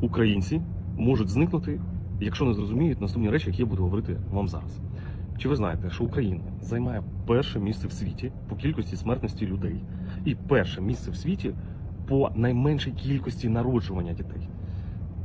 українці можуть зникнути, якщо не зрозуміють наступні речі, які я буду говорити вам зараз. Чи ви знаєте, що Україна займає перше місце в світі по кількості смертності людей і перше місце в світі по найменшій кількості народжування дітей?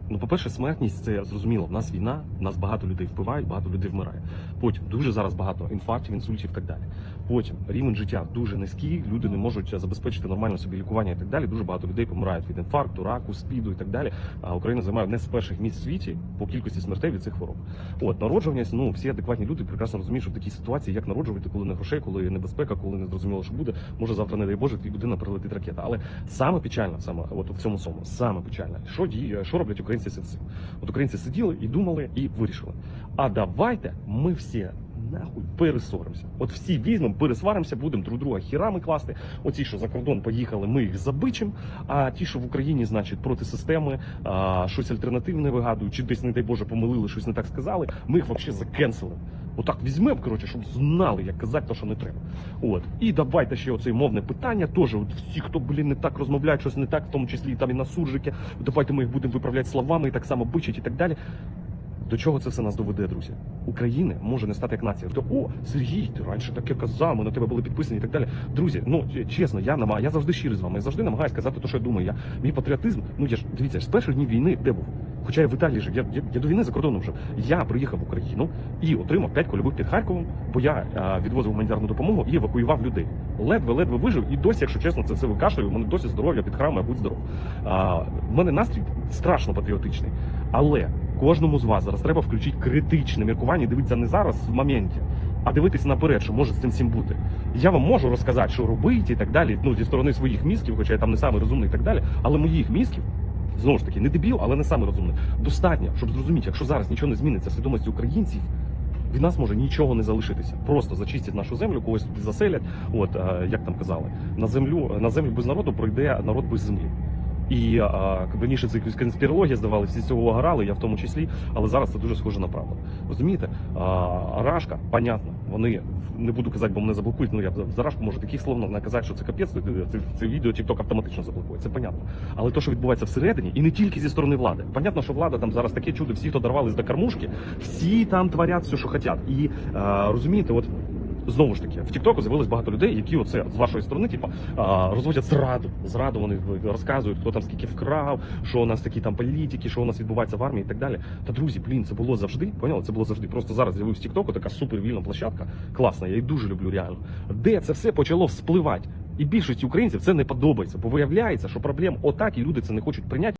Ну, по-перше, смертність це зрозуміло. В нас війна, в нас багато людей вбивають, багато людей вмирає. Потім дуже зараз багато інфарктів, інсультів і так далі. Потім рівень життя дуже низький, люди не можуть забезпечити нормальне собі лікування і так далі. Дуже багато людей помирають від інфаркту, раку, спіду і так далі. А Україна займає одне з перших місць в світі по кількості смертей від цих хвороб. От народжуваність, ну всі адекватні люди прекрасно розуміють, що в такій ситуації як народжувати, коли не грошей, коли небезпека, коли не зрозуміло, що буде, може завтра, не дай Боже, твій будинок прилетить ракета. Але саме печально, саме от в цьому сому, саме печально, що діє, що роблять українці з цим? От українці сиділи і думали, і вирішили. А давайте ми всі нахуй пересоримося. От всі візьмемо, пересваримося, будемо друг друга хірами класти. Оці, що за кордон поїхали, ми їх забичимо. А ті, що в Україні, значить, проти системи, а, щось альтернативне вигадують, чи десь, не дай Боже, помилили, щось не так сказали, ми їх взагалі закенселимо. Отак візьмемо, коротше, щоб знали, як казати, то, що не треба. От. І давайте ще оце мовне питання. Теж от всі, хто, блін, не так розмовляють, щось не так, в тому числі і там і на суржики, давайте ми їх будемо виправляти словами і так само бичить і так далі. До чого це все нас доведе, друзі? України може не стати як нація. То о, Сергій, ти раніше таке казав, ми на тебе були підписані і так далі. Друзі, ну чесно, я намагаю, я завжди щирий з вами. Я завжди намагаюся сказати те, що я думаю. Я мій патріотизм, ну я ж дивіться, з перших днів війни де був? Хоча я в Італії жив, я, я, я до війни за кордоном жив. Я приїхав в Україну і отримав 5 кольових під Харковом, бо я а, відвозив гуманітарну допомогу і евакуював людей. Ледве-ледве вижив, і досі, якщо чесно, це все викашлюю. У мене досі здоров'я під храмом, будь здоров. В мене настрій страшно патріотичний. Але кожному з вас зараз треба включити критичне міркування дивитися не зараз в моменті, а дивитися наперед, що може з цим всім бути. Я вам можу розказати, що робити і так далі. Ну зі сторони своїх мізків, хоча я там не самий розумний і так далі, але моїх мізків. Знову ж таки, не дебіл, але не самий розумний. Достатньо, щоб зрозуміти, якщо зараз нічого не зміниться в свідомості українців, від нас може нічого не залишитися. Просто зачистять нашу землю, когось туди заселять. От е, як там казали, на землю на землю без народу пройде народ без землі. І а, раніше це якась конспірологія здавали, всі цього огорали, я в тому числі, але зараз це дуже схоже на правду. Розумієте? А, Рашка, понятно, вони не буду казати, бо мене заблокують. Ну я за Рашку можу таких слов наказати, що це капець, це, це відео TikTok автоматично заблокує. Це понятно. Але то, що відбувається всередині, і не тільки зі сторони влади. Понятно, що влада там зараз таке чудо, всі, хто дорвались до кормушки, всі там творять все, що хочуть. І а, розумієте, от. Знову ж таки, в Тіктоку з'явилось багато людей, які оце з вашої сторони, типу, розводять зраду. Зраду вони розказують, хто там скільки вкрав, що у нас такі там політики, що у нас відбувається в армії і так далі. Та друзі, блін, це було завжди. Поняли? Це було завжди. Просто зараз з'явився Тіктоку така супервільна площадка, класна, я її дуже люблю реально. Де це все почало вспливати. І більшості українців це не подобається, бо виявляється, що проблем отак і люди це не хочуть прийняти.